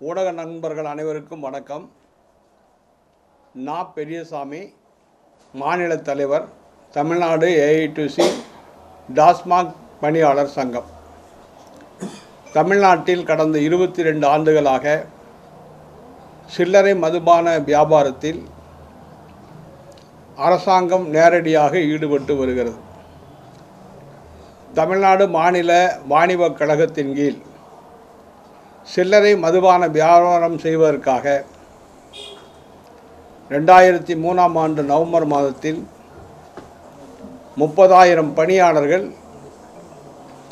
ஊடக நண்பர்கள் அனைவருக்கும் வணக்கம். நா பெரியசாமி மாநில தலைவர் தமிழ்நாடு ஏஐடிசி டாஸ்மாக் பணியாளர் சங்கம். தமிழ்நாட்டில் கடந்த இருபத்தி ரெண்டு ஆண்டுகளாக சில்லறை மதுபான வியாபாரத்தில் அரசாங்கம் நேரடியாக ஈடுபட்டு வருகிறது. தமிழ்நாடு மாநில வாணிபக் கழகத்தின் கீழ் சில்லறை மதுபான வியாபாரம் செய்வதற்காக ரெண்டாயிரத்தி மூணாம் ஆண்டு நவம்பர் மாதத்தில் முப்பதாயிரம் பணியாளர்கள்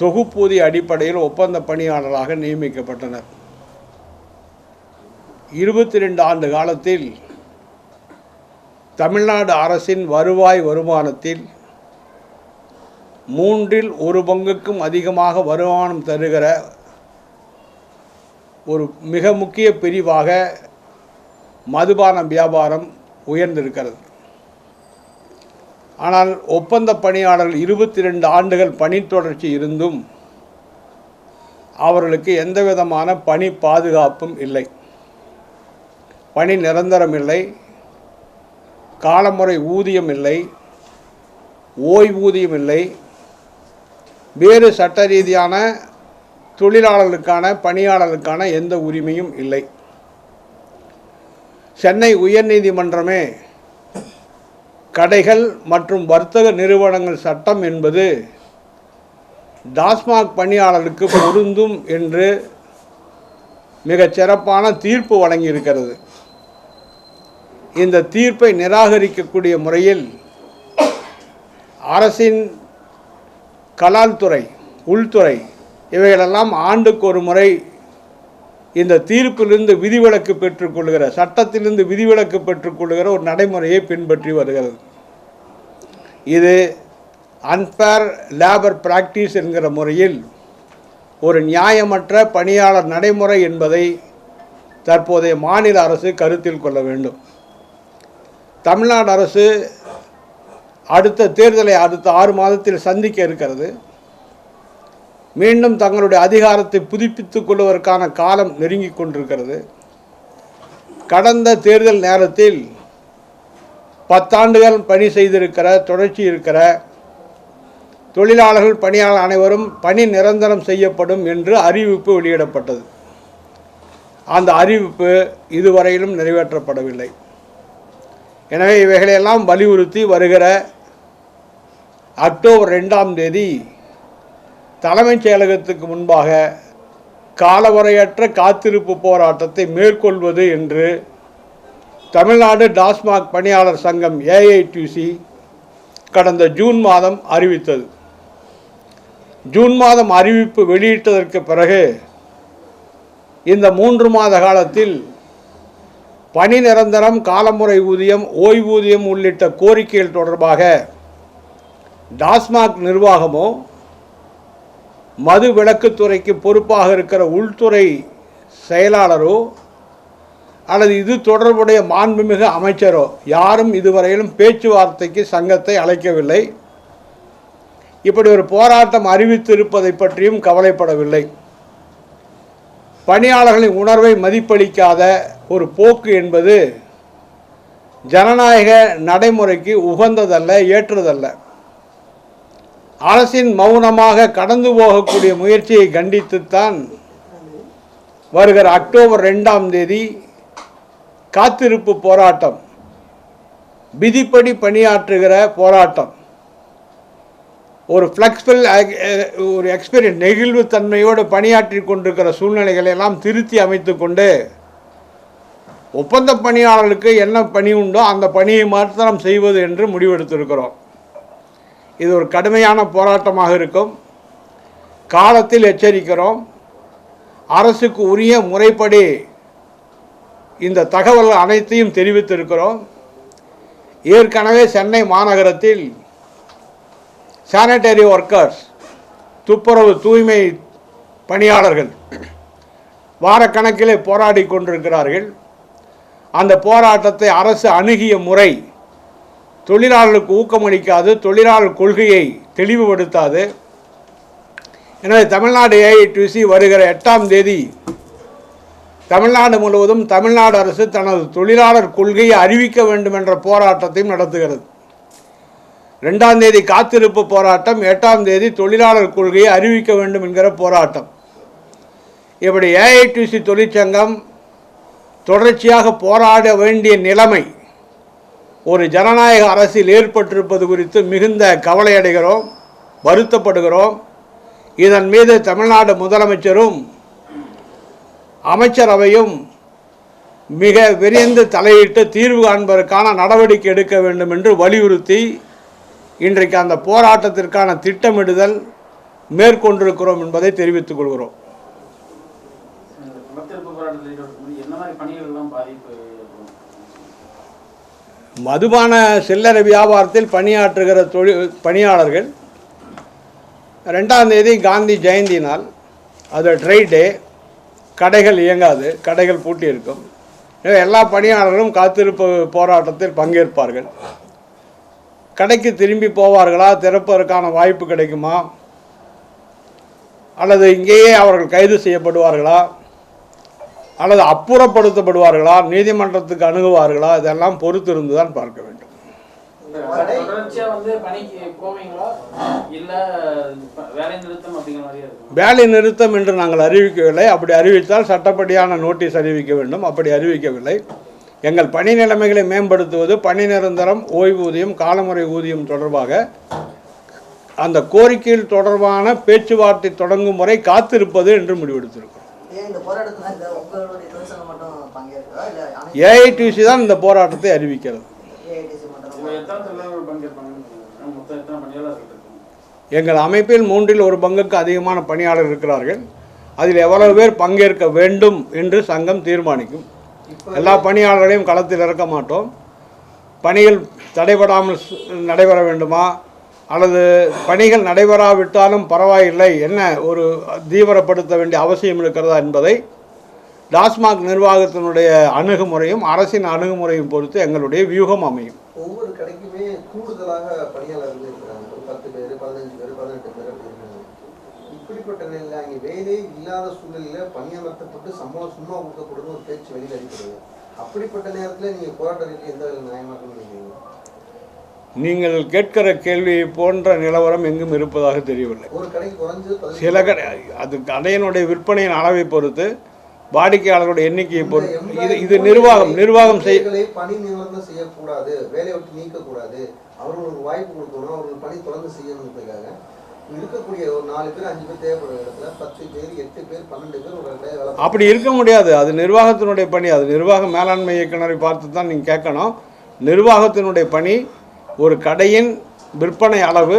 தொகுப்பூதிய அடிப்படையில் ஒப்பந்த பணியாளராக நியமிக்கப்பட்டனர். இருபத்தி ரெண்டு ஆண்டு காலத்தில் தமிழ்நாடு அரசின் வருவாய் வருமானத்தில் மூன்றில் ஒரு பங்குக்கும் அதிகமாக வருமானம் தருகிற ஒரு மிக முக்கிய பிரிவாக மதுபான வியாபாரம் உயர்ந்திருக்கிறது. ஆனால் ஒப்பந்த பணியாளர்கள் இருபத்தி ரெண்டு ஆண்டுகள் பணி தொடர்ச்சி இருந்தும் அவர்களுக்கு எந்த விதமான பணி பாதுகாப்பும் இல்லை. பணி நிரந்தரம் இல்லை. காலமுறை ஊதியம் இல்லை. ஓய்வூதியம் இல்லை. வேறு சட்ட ரீதியான தொழிலாளர்களுக்கான பணியாளர்களுக்கான எந்த உரிமையும் இல்லை. சென்னை உயர்நீதிமன்றமே கடைகள் மற்றும் வர்த்தக நிறுவனங்கள் சட்டம் என்பது டாஸ்மாக் பணியாளர்களுக்கு பொருந்தும் என்று மிகச் சிறப்பான தீர்ப்பு வழங்கியிருக்கிறது. இந்த தீர்ப்பை நிராகரிக்கக்கூடிய முறையில் அரசின் கலால்துறை உள்துறை இவைகளெல்லாம் ஆண்டுக்கு ஒரு முறை இந்த தீர்ப்பிலிருந்து விதிவிலக்கு பெற்றுக்கொள்கிற சட்டத்திலிருந்து விதிவிலக்கு பெற்றுக்கொள்கிற ஒரு நடைமுறையை பின்பற்றி வருகிறது. இது அன்பேர் லேபர் பிராக்டிஸ் என்கிற முறையில் ஒரு நியாயமற்ற பணியாளர் நடைமுறை என்பதை தற்போதைய மாநில அரசு கருத்தில் கொள்ள வேண்டும். தமிழ்நாடு அரசு அடுத்த தேர்தலை அடுத்த ஆறு மாதத்தில் சந்திக்க இருக்கிறது. மீண்டும் தங்களுடைய அதிகாரத்தை புதுப்பித்துக் கொள்வதற்கான காலம் நெருங்கிக் கொண்டிருக்கிறது. கடந்த தேர்தல் நேரத்தில் பத்தாண்டுகள் பணி செய்திருக்கிற தொடர்ச்சி இருக்கிற தொழிலாளர்கள் பணியாளர் அனைவரும் பணி நிரந்தரம் செய்யப்படும் என்று அறிவிப்பு வெளியிடப்பட்டது. அந்த அறிவிப்பு இதுவரையிலும் நிறைவேற்றப்படவில்லை. எனவே இவைகளையெல்லாம் வலியுறுத்தி வருகிற அக்டோபர் ரெண்டாம் தேதி தலைமைச் செயலகத்துக்கு முன்பாக காலவரையற்ற காத்திருப்பு போராட்டத்தை மேற்கொள்வது என்று தமிழ்நாடு டாஸ்மாக் பணியாளர் சங்கம் ஏஐடிசி கடந்த ஜூன் மாதம் அறிவித்தது. ஜூன் மாதம் அறிவிப்பு வெளியிட்டதற்கு பிறகு இந்த மூன்று மாத காலத்தில் பணி நிரந்தரம் காலமுறை ஊதியம் ஓய்வூதியம் உள்ளிட்ட கோரிக்கைகள் தொடர்பாக டாஸ்மாக் நிர்வாகமோ மது விளக்குத்துறைக்கு பொறுப்பாக இருக்கிற உள்துறை செயலாளரோ அல்லது இது தொடர்புடைய மாண்புமிகு அமைச்சரோ யாரும் இதுவரையிலும் பேச்சுவார்த்தைக்கு சங்கத்தை அழைக்கவில்லை. இப்படி ஒரு போராட்டம் அறிவித்திருப்பதை பற்றியும் கவலைப்படவில்லை. பணியாளர்களின் உணர்வை மதிப்பளிக்காத ஒரு போக்கு என்பது ஜனநாயக நடைமுறைக்கு உகந்ததல்ல ஏற்றதல்ல. அரசின் மௌனமாக கடந்து போகக்கூடிய முயற்சியை கண்டித்துத்தான் வருகிற அக்டோபர் ரெண்டாம் தேதி காத்திருப்பு போராட்டம் விதிப்படி பணியாற்றுகிற போராட்டம். ஒரு ஃப்ளெக்சிபிள் ஒரு எக்ஸ்பீரியன்ஸ் நெகிழ்வுத்தன்மையோடு பணியாற்றி கொண்டிருக்கிற சூழ்நிலைகளை எல்லாம் திருத்தி அமைத்து கொண்டு ஒப்பந்த பணியாளர்களுக்கு என்ன பணி உண்டோ அந்த பணியை மாத்திரம் செய்வது என்று முடிவெடுத்திருக்கிறோம். இது ஒரு கடுமையான போராட்டமாக இருக்கும். காலத்தில் எச்சரிக்கிறோம். அரசுக்கு உரிய முறைப்படி இந்த தகவல்கள் அனைத்தையும் தெரிவித்திருக்கிறோம். ஏற்கனவே சென்னை மாநகரத்தில் சானிட்டரி ஒர்க்கர்ஸ் துப்புரவு தூய்மை பணியாளர்கள் வாரக்கணக்கிலே போராடி கொண்டிருக்கிறார்கள். அந்த போராட்டத்தை அரசு அணுகிய முறை தொழிலாளர்களுக்கு ஊக்கமளிக்காது தொழிலாளர் கொள்கையை தெளிவுபடுத்தாது. எனவே தமிழ்நாடு ஏஐடிசி வருகிற எட்டாம் தேதி தமிழ்நாடு முழுவதும் தமிழ்நாடு அரசு தனது தொழிலாளர் கொள்கையை அறிவிக்க வேண்டும் என்ற போராட்டத்தையும் நடத்துகிறது. ரெண்டாம் தேதி காத்திருப்பு போராட்டம் எட்டாம் தேதி தொழிலாளர் கொள்கையை அறிவிக்க வேண்டும் என்கிற போராட்டம். இப்படி ஏஐடிசி தொழிற்சங்கம் தொடர்ச்சியாக போராட வேண்டிய நிலைமை ஒரு ஜனநாயக அரசில் ஏற்பட்டிருப்பது குறித்து மிகுந்த கவலையடைகிறோம் வருத்தப்படுகிறோம். இதன் மீது தமிழ்நாடு முதலமைச்சரும் அமைச்சரவையும் மிக விரைந்து தலையிட்டு தீர்வு காண்பதற்கான நடவடிக்கை எடுக்க வேண்டும் என்று வலியுறுத்தி இன்றைக்கு அந்த போராட்டத்திற்கான திட்டமிடுதல் மேற்கொண்டிருக்கிறோம் என்பதை தெரிவித்துக் கொள்கிறோம் இந்த குலத்திருப்பு போராட்டத்தில் ஈடுபடும்போது என்ன மாதிரி பணிகள் எல்லாம் பாதிப்பு ஏற்படும்? மதுபான சில்லறை வியாபாரத்தில் பணியாற்றுகிற தொழில் பணியாளர்கள் ரெண்டாம் தேதி காந்தி ஜெயந்தி நாள் அது ட்ரை டே கடைகள் இயங்காது கடைகள் பூட்டி இருக்கும் எல்லா பணியாளர்களும் காத்திருப்பு போராட்டத்தில் பங்கேற்பார்கள். கடைக்கு திரும்பி போவார்களா திறப்பதற்கான வாய்ப்பு கிடைக்குமா? அல்லது இங்கேயே அவர்கள் கைது செய்யப்படுவார்களா? அல்லது அப்புறப்படுத்தப்படுவார்களா? நீதிமன்றத்துக்கு அணுகுவார்களா? இதெல்லாம் பொறுத்திருந்து தான் பார்க்க வேண்டும். வேலை நிறுத்தம் வேலை என்று நாங்கள் அறிவிக்கவில்லை. அப்படி அறிவித்தால் சட்டப்படியான நோட்டீஸ் அறிவிக்க வேண்டும். அப்படி அறிவிக்கவில்லை. எங்கள் பணி நிலைமைகளை மேம்படுத்துவது பணி நிரந்தரம் ஓய்வூதியம் காலமுறை ஊதியம் தொடர்பாக அந்த கோரிக்கையில் தொடர்பான பேச்சுவார்த்தை தொடங்கும் வரை காத்திருப்பது என்று முடிவெடுத்திருக்கிறோம். ஏஐடிசி தான் இந்த போராட்டத்தை அறிவிக்கிறது. எங்கள் அமைப்பில் மூன்றில் ஒரு பங்குக்கு அதிகமான பணியாளர் இருக்கிறார்கள். அதில் எவ்வளவு பேர் பங்கேற்க வேண்டும் என்று சங்கம் தீர்மானிக்கும். எல்லா பணியாளர்களையும் களத்தில் இறக்க மாட்டோம். பணிகள் தடைபடாமல் நடைபெற வேண்டுமா? அல்லது பணிகள் நடைபெறாவிட்டாலும் பரவாயில்லை என்ன ஒரு தீவிரப்படுத்த வேண்டிய அவசியம் இருக்கிறதா என்பதை டாஸ்மாக் நிர்வாகத்தினுடைய அணுகுமுறையும் அரசின் அணுகுமுறையும் பொறுத்து எங்களுடைய வியூகம் அமையும். ஒவ்வொரு கடைக்குமே கூடுதலாக பணியாளர்கள் இருக்கிறாங்க பத்து பேர் பதினஞ்சு பேர் பதினெட்டு பேர் அப்படி இப்படிப்பட்ட நிலையில் அங்கே வேலையே இல்லாத சூழ்நிலையில் பணியமர்த்தப்பட்டு சம்பளம் சும்மா கொடுக்கப்படுது ஒரு பேச்சு வெளியில் அடிக்கிறது. அப்படிப்பட்ட நேரத்தில் நீங்கள் போராட்ட போராட்டத்துக்கு எந்த வேலை நியாயமாக நினைக்கிறீங்க? நீங்கள் கேட்கிற கேள்வி போன்ற நிலவரம் எங்கும் இருப்பதாக தெரியவில்லை. சில கடை அது கடையினுடைய விற்பனையின் அளவை பொறுத்து வாடிக்கையாளர்களுடைய எண்ணிக்கையை பொறுத்து இது இது நிர்வாகம் நிர்வாகம் செய் ஊழியர்களை பணி நிரந்தரம் செய்யக்கூடாது வேலையை விட்டு நீக்கக்கூடாது அவர்களுக்கு வாய்ப்பு கொடுக்கணும் அவர்கள் பணி தொடர்ந்து செய்யணுன்றதுக்காக இருக்கக்கூடிய ஒரு நாலு பேர் அஞ்சு பேர் தேவைப்படுற இடத்துல பத்து பேர் எட்டு பேர் பன்னெண்டு பேர் ஒரு அப்படி இருக்க முடியாது. அது நிர்வாகத்தினுடைய பணி. அது நிர்வாக மேலாண்மை இயக்குனரை பார்த்து தான் நீங்கள் கேட்கணும். நிர்வாகத்தினுடைய பணி ஒரு கடையின் விற்பனை அளவு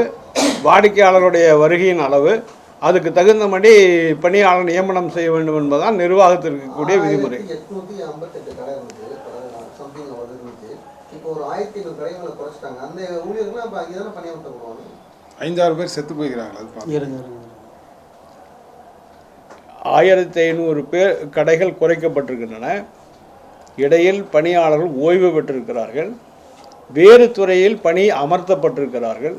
வாடிக்கையாளருடைய வருகையின் அளவு அதுக்கு தகுந்தபடி பணியாளர் நியமனம் செய்ய வேண்டும் என்பதுதான் நிர்வாகத்திற்கு கூடிய விதிமுறை ஐந்தாறு பேர் செத்து பார்த்து ஆயிரத்தி ஐநூறு பேர் கடைகள் குறைக்கப்பட்டிருக்கின்றன. இடையில் பணியாளர்கள் ஓய்வு பெற்றிருக்கிறார்கள். வேறு துறையில் பணி அமர்த்தப்பட்டிருக்கிறார்கள்.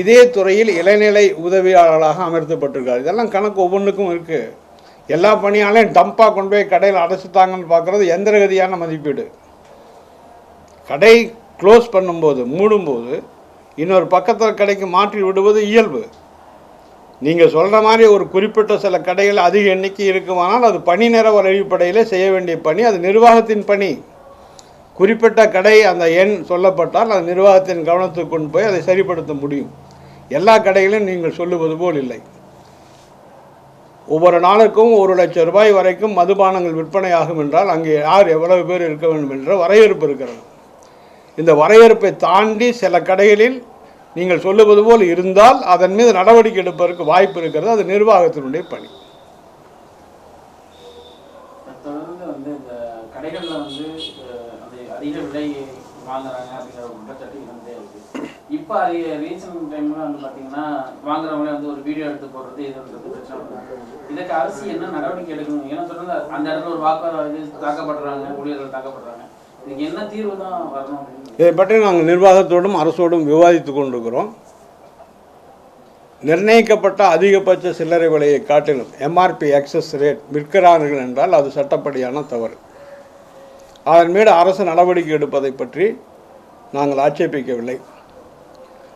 இதே துறையில் இளநிலை உதவியாளர்களாக அமர்த்தப்பட்டிருக்கார் இதெல்லாம் கணக்கு ஒவ்வொன்றுக்கும் இருக்குது எல்லா பணியாளையும் டம்பாக கொண்டு போய் கடையில் அடைச்சிட்டாங்கன்னு பார்க்குறது எந்திரகதியான மதிப்பீடு. கடை க்ளோஸ் பண்ணும்போது மூடும்போது இன்னொரு பக்கத்தில் கடைக்கு மாற்றி விடுவது இயல்பு. நீங்கள் சொல்கிற மாதிரி ஒரு குறிப்பிட்ட சில கடைகள் அதிக எண்ணிக்கை இருக்குமானால் அது பணி நேர அடிப்படையில் செய்ய வேண்டிய பணி அது நிர்வாகத்தின் பணி. குறிப்பிட்ட கடை அந்த எண் சொல்லப்பட்டால் அது நிர்வாகத்தின் கவனத்துக்கு கொண்டு போய் அதை சரிப்படுத்த முடியும். எல்லா கடைகளிலும் நீங்கள் சொல்லுவது போல் இல்லை. ஒவ்வொரு நாளுக்கும் ஒரு லட்சம் ரூபாய் வரைக்கும் மதுபானங்கள் விற்பனையாகும் என்றால் அங்கே யார் எவ்வளவு பேர் இருக்க வேண்டும் என்ற வரையறுப்பு இருக்கிறது. இந்த வரையறுப்பை தாண்டி சில கடைகளில் நீங்கள் சொல்லுவது போல் இருந்தால் அதன் மீது நடவடிக்கை எடுப்பதற்கு வாய்ப்பு இருக்கிறது. அது நிர்வாகத்தினுடைய பணி. தொடர்ந்து வந்து இந்த வந்து அதிக விலை வாங்குறாங்க அப்படிங்கிற ஒரு குற்றச்சாட்டு இருந்தே இருக்கு. இப்போ ரீசன்ட் டைம்ல வந்து பாத்தீங்கன்னா வாங்குறவங்களே வந்து ஒரு வீடியோ எடுத்து போடுறது இதுன்றது பிரச்சனை இதுக்கு அரசு என்ன நடவடிக்கை எடுக்கணும்? ஏன்னா சொல்றது அந்த இடத்துல ஒரு வாக்காளர் இது தாக்கப்படுறாங்க ஊழியர்கள் தாக்கப்படுறாங்க. இதுக்கு என்ன தீர்வு தான் வரணும் இதை பற்றி நாங்கள் நிர்வாகத்தோடும் அரசோடும் விவாதித்து கொண்டிருக்கிறோம். நிர்ணயிக்கப்பட்ட அதிகபட்ச சில்லறை விலையை காட்டிலும் எம்ஆர்பி எக்ஸஸ் ரேட் விற்கிறார்கள் என்றால் அது சட்டப்படியான தவறு. அதன் மீது அரசு நடவடிக்கை எடுப்பதை பற்றி நாங்கள் ஆட்சேபிக்கவில்லை.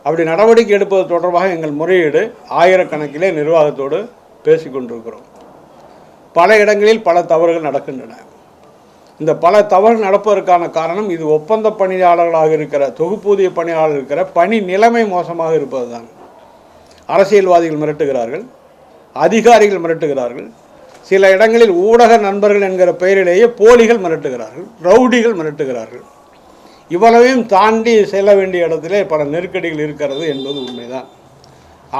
அப்படி நடவடிக்கை எடுப்பது தொடர்பாக எங்கள் முறையீடு ஆயிரக்கணக்கிலே நிர்வாகத்தோடு பேசிக் கொண்டிருக்கிறோம். பல இடங்களில் பல தவறுகள் நடக்கின்றன. இந்த பல தவறு நடப்பதற்கான காரணம் இது ஒப்பந்த பணியாளர்களாக இருக்கிற தொகுப்பூதிய பணியாளர் இருக்கிற பணி நிலைமை மோசமாக இருப்பதுதான். அரசியல்வாதிகள் மிரட்டுகிறார்கள் அதிகாரிகள் மிரட்டுகிறார்கள் சில இடங்களில் ஊடக நண்பர்கள் என்கிற பெயரிலேயே போலிகள் மிரட்டுகிறார்கள் ரவுடிகள் மிரட்டுகிறார்கள். இவ்வளவையும் தாண்டி செல்ல வேண்டிய இடத்திலே பல நெருக்கடிகள் இருக்கிறது என்பது உண்மைதான்.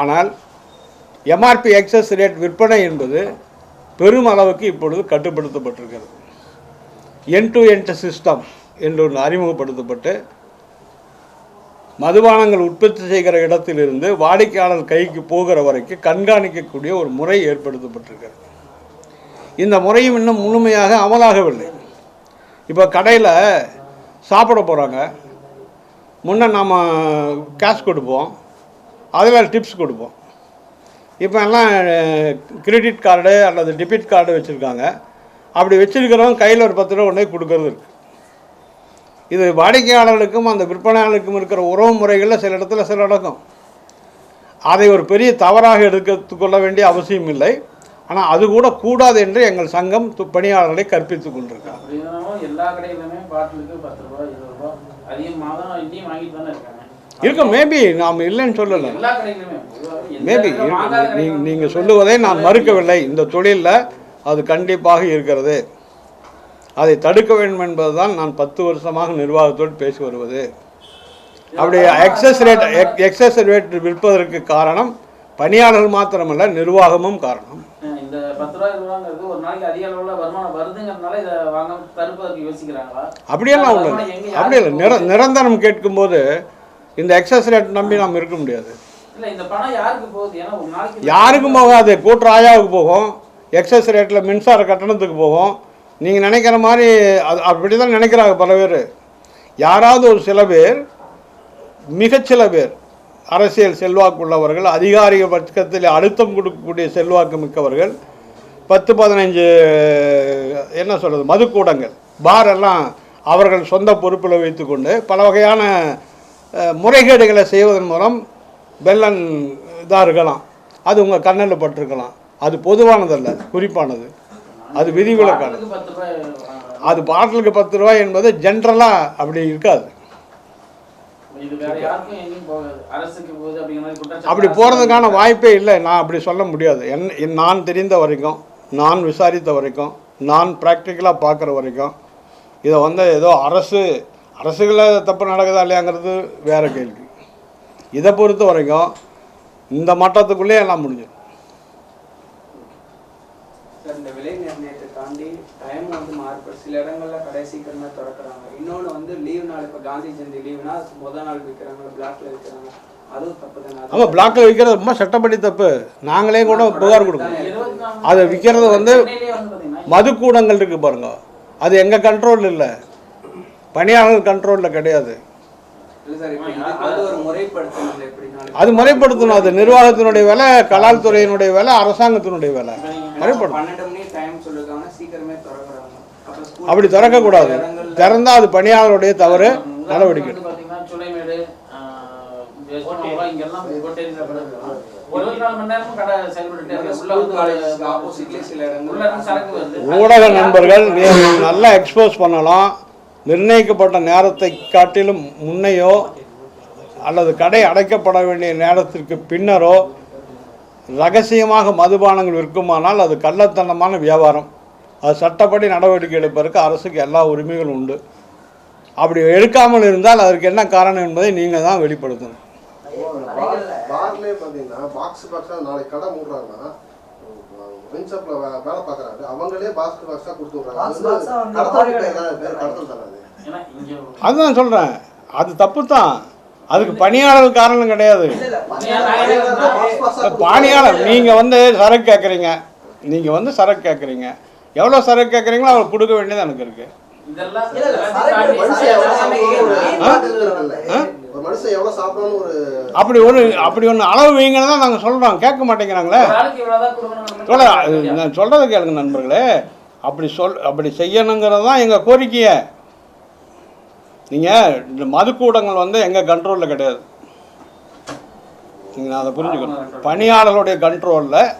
ஆனால் எம்ஆர்பி எக்ஸஸ் ரேட் விற்பனை என்பது பெரும் அளவுக்கு இப்பொழுது கட்டுப்படுத்தப்பட்டிருக்கிறது. என் டு என்ட் சிஸ்டம் என்று ஒன்று அறிமுகப்படுத்தப்பட்டு மதுபானங்கள் உற்பத்தி செய்கிற இடத்திலிருந்து வாடிக்கையாளர் கைக்கு போகிற வரைக்கும் கண்காணிக்கக்கூடிய ஒரு முறை ஏற்படுத்தப்பட்டிருக்கிறது. இந்த முறையும் இன்னும் முழுமையாக அமலாகவில்லை. இப்போ கடையில் சாப்பிட போகிறாங்க முன்ன நாம் கேஷ் கொடுப்போம். அதில் டிப்ஸ் கொடுப்போம். இப்போ எல்லாம் கிரெடிட் கார்டு அல்லது டெபிட் கார்டு வச்சுருக்காங்க. அப்படி வச்சுருக்கிறவங்க கையில் ஒரு பத்து ரூபா ஒன்றே கொடுக்கறது இருக்குது இது வாடிக்கையாளர்களுக்கும் அந்த விற்பனையாளருக்கும் இருக்கிற உறவு முறைகளில் சில இடத்துல சில நடக்கும் அதை ஒரு பெரிய தவறாக எடுத்துக் கொள்ள வேண்டிய அவசியம் இல்லை. ஆனால் அது கூட கூடாது என்று எங்கள் சங்கம் பணியாளர்களை கற்பித்துக் கொண்டிருக்காங்க இருக்கும் மேபி நாம் இல்லைன்னு சொல்லலை. மேபி நீங்கள் சொல்லுவதை நான் மறுக்கவில்லை. இந்த தொழிலில் அது கண்டிப்பாக இருக்கிறது. அதை தடுக்க வேண்டும் என்பதுதான் நான் பத்து வருஷமாக நிர்வாகத்தோடு பேசி வருவது. அப்படி எக்ஸஸ் ரேட் எக்ஸஸ் ரேட் விற்பதற்கு காரணம் பணியாளர்கள் மாத்திரமல்ல நிர்வாகமும் காரணம். இந்த பத்து ரூபாங்கிறது ஒரு நாளைக்கு அதிக அளவுல வருமானம் வருதுங்கிறதுனால இதை வாங்க தடுப்பதற்கு யோசிக்கிறாங்களா? அப்படியெல்லாம் உள்ள வருமானம் எங்க அப்படி இல்லை நிர? நிரந்தரம் கேட்கும்போது இந்த எக்ஸஸ் ரேட் நம்பி நாம் இருக்க முடியாது. இல்ல இந்த பணம் யாருக்கு போகுது? ஏன்னா ஒரு நாளைக்கு யாருக்கும் போகாது. கூட்டுறாயாவுக்கு போகும். எக்ஸஸ் ரேட்டில் மின்சார கட்டணத்துக்கு போகும். நீங்கள் நினைக்கிற மாதிரி அது அப்படி தான் நினைக்கிறாங்க பல பேர். யாராவது ஒரு சில பேர் மிகச்சில பேர் அரசியல் செல்வாக்கு உள்ளவர்கள் அதிகாரிக பட்சத்தில் அழுத்தம் கொடுக்கக்கூடிய செல்வாக்கு மிக்கவர்கள் பத்து பதினஞ்சு என்ன சொல்கிறது மதுக்கூடங்கள் பார் எல்லாம் அவர்கள் சொந்த பொறுப்பில் வைத்துக்கொண்டு பல வகையான முறைகேடுகளை செய்வதன் மூலம் வெள்ளன் இதாக இருக்கலாம். அது உங்கள் கண்ணில் பட்டிருக்கலாம். அது பொதுவானதல்ல குறிப்பானது. அது விதிவிலக்கானது. அது பாட்டிலுக்கு பத்து ரூபாய் என்பது ஜென்ரலாக அப்படி இருக்காது இது வேற யாருக்கும் எங்கேயும் போகாது அரசுக்கு போகுது அப்படிங்கிற மாதிரி குற்றச்சாட்டு அப்படி போகிறதுக்கான வாய்ப்பே இல்லை. நான் அப்படி சொல்ல முடியாது. என் நான் தெரிந்த வரைக்கும் நான் விசாரித்த வரைக்கும் நான் ப்ராக்டிக்கலாக பார்க்குற வரைக்கும் இதை வந்து ஏதோ அரசு அரசுகளில் தப்பு நடக்குதா இல்லையாங்கிறது வேற கேள்வி. இதை பொறுத்த வரைக்கும் இந்த மட்டத்துக்குள்ளே எல்லாம் முடிஞ்சிடும். சார் இந்த விலை நிர்ணயத்தை தாண்டி டைம் வந்து மாறுபடும் சில இடங்கள்ல கடை சீக்கிரமா திறக்கிறாங்க. இன்னொன்று வந்து லீவ் நாள் இப்போ காந்தி ஜெயந்தி லீவுனா முத நாள் விற்கிறாங்க பிளாக்ல விற்கிறாங்க அதுவும் தப்பு தானே. அது- ஆமாம் பிளாக்ல விற்கிறது ரொம்ப சட்டப்படி தப்பு. நாங்களே கூட புகார் கொடுக்கணும். அதை விற்கிறது வந்து மதுக்கூடங்கள் இருக்குது பாருங்க. அது எங்கள் கண்ட்ரோலில் இல்லை. பணியாளர்கள் கண்ட்ரோலில் கிடையாது. அது முறைப்படுத்தணும். அது நிர்வாகத்தினுடைய வேலை கலால் துறையினுடைய வேலை அரசாங்கத்தினுடைய வேலை. முறைப்படுத்தணும் பன்னெண்டு மணி டைம் சொல்லிருக்காங்க. சீக்கிரமே திறக்கிறாங்க. அப்ப ஸ்கூல் அப்படி திறக்கக்கூடாது. திறந்தா அது பணியாளருடைய தவறு. நடவடிக்கை. ஊடக நண்பர்கள் நல்லா எக்ஸ்போஸ் பண்ணலாம். நிர்ணயிக்கப்பட்ட நேரத்தை காட்டிலும் முன்னையோ அல்லது கடை அடைக்கப்பட வேண்டிய நேரத்திற்கு பின்னரோ ரகசியமாக மதுபானங்கள் விற்குமானால் அது கள்ளத்தனமான வியாபாரம். அது சட்டப்படி நடவடிக்கை எடுப்பதற்கு அரசுக்கு எல்லா உரிமைகளும் உண்டு. அப்படி எடுக்காமல் இருந்தால் அதற்கு என்ன காரணம் என்பதை நீங்கள் தான் வெளிப்படுத்தணும். பார்த்தீங்கன்னா பாக்ஸ் பாக்ஸாக நாளைக்கு கடை மூடுறாங்கன்னா வேலை அவங்களே பாக்ஸ் பாக்ஸாக அதுதான் சொல்கிறேன் அது தப்பு தான். அதுக்கு பணியாளர் காரணம் கிடையாது. பணியாளர் நீங்கள் வந்து சரக்கு கேட்குறீங்க நீங்கள் வந்து சரக்கு கேட்குறீங்க எவ்வளோ சரக்கு கேட்குறீங்களோ அவங்களுக்கு கொடுக்க வேண்டியது எனக்கு இருக்குது அப்படி ஒரு அப்படி ஒன்று அளவு வைங்கன்னு தான் நாங்கள் சொல்கிறோம் கேட்க மாட்டேங்கிறாங்களே. சொல்ல நான் சொல்கிறத கேளுங்க நண்பர்களே. அப்படி சொல் அப்படி செய்யணுங்கிறது தான் எங்கள் கோரிக்கையை. நீங்கள் இந்த மதுக்கூடங்கள் வந்து எங்கள் கண்ட்ரோலில் கிடையாது. நீங்கள் அதை புரிஞ்சுக்கணும். பணியாளர்களுடைய கண்ட்ரோலில்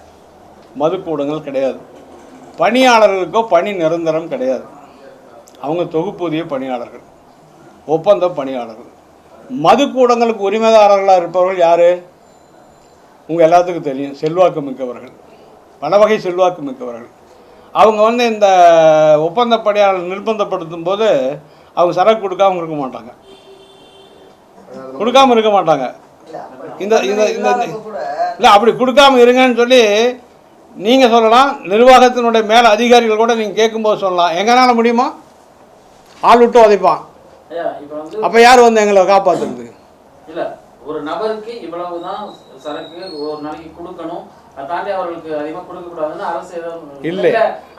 மதுக்கூடங்கள் கிடையாது. பணியாளர்களுக்கோ பணி நிரந்தரம் கிடையாது. அவங்க தொகுப்பூதிய பணியாளர்கள் ஒப்பந்த பணியாளர்கள். மதுக்கூடங்களுக்கு உரிமைதாரர்களாக இருப்பவர்கள் யார்? உங்கள் எல்லாத்துக்கும் தெரியும். செல்வாக்கு மிக்கவர்கள். பல வகை செல்வாக்கு மிக்கவர்கள். அவங்க வந்து இந்த ஒப்பந்த பணியாளர் நிர்பந்தப்படுத்தும் போது அவங்க சரக்கு கொடுக்காம இருக்க மாட்டாங்க. கொடுக்காம இருக்க மாட்டாங்க. இந்த இந்த இந்த இல்லை அப்படி கொடுக்காம இருங்கன்னு சொல்லி நீங்கள் சொல்லலாம் நிர்வாகத்தினுடைய மேல அதிகாரிகள் கூட நீங்கள் கேட்கும்போது சொல்லலாம். எங்கனால முடியுமா? ஆள் விட்டு உதைப்பான். அப்போ யார் வந்து எங்களை காப்பாற்றுறது இல்ல ஒரு நபருக்கு இவ்வளவுதான் சரக்கு ஒரு நாளைக்கு கொடுக்கணும். இல்லை.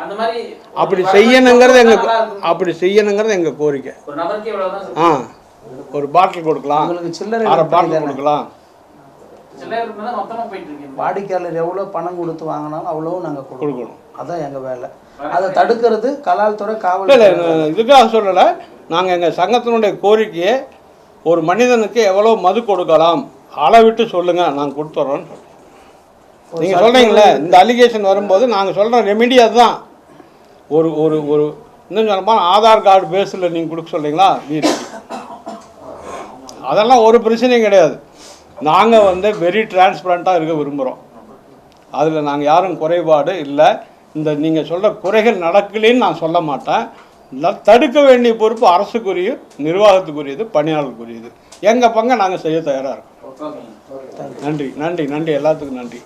அந்த மாதிரி ஒரு அப்படி செய்யணுங்கிறது இருக்கும். அப்படி செய்யணுங்கிறது எங்கள் கோரிக்கை. ஒரு நபருக்கு இவ்வளவுதான் ஆ ஒரு பாட்டில் கொடுக்கலாம். உங்களுக்கு சில்லறை அரை பாட்டில். கொடுக்கலாம். வாடிக்கையாளர் எவ்வளோ பணம் கொடுத்து வாங்கினாலும் அவ்வளவும் நாங்கள் கொடுக்கணும். அதான் எங்கள் வேலை. அதை தடுக்கிறது கலால் துறை காவல் இல்லை இல்லை இதுக்காக சொல்லலை. நாங்கள் எங்கள் சங்கத்தினுடைய கோரிக்கையை ஒரு மனிதனுக்கு எவ்வளோ மது கொடுக்கலாம் அளவிட்டு சொல்லுங்கள் நாங்கள் கொடுத்துட்றோன்னு நீங்கள் சொல்கிறீங்களே இந்த அலிகேஷன் வரும்போது நாங்கள் சொல்கிற ரெமெடி அதுதான். ஒரு ஒரு ஒரு இன்னும் சொல்லப்போனால் ஆதார் கார்டு பேஸில் நீங்கள் கொடுக்க சொல்கிறீங்களா வீடு அதெல்லாம் ஒரு பிரச்சனையும் கிடையாது. நாங்கள் வந்து வெரி டிரான்ஸ்பரண்ட்டாக இருக்க விரும்புகிறோம் அதில் நாங்கள் யாரும் குறைபாடு இல்லை. இந்த நீங்கள் சொல்கிற குறைகள் நடக்கலைன்னு நான் சொல்ல மாட்டேன். தடுக்க வேண்டிய பொறுப்பு அரசுக்குரிய நிர்வாகத்துக்குரியது பணியாளருக்குரியது. எங்கள் பங்கை நாங்கள் செய்ய தயாராக இருக்கோம். நன்றி நன்றி நன்றி. எல்லாத்துக்கும் நன்றி.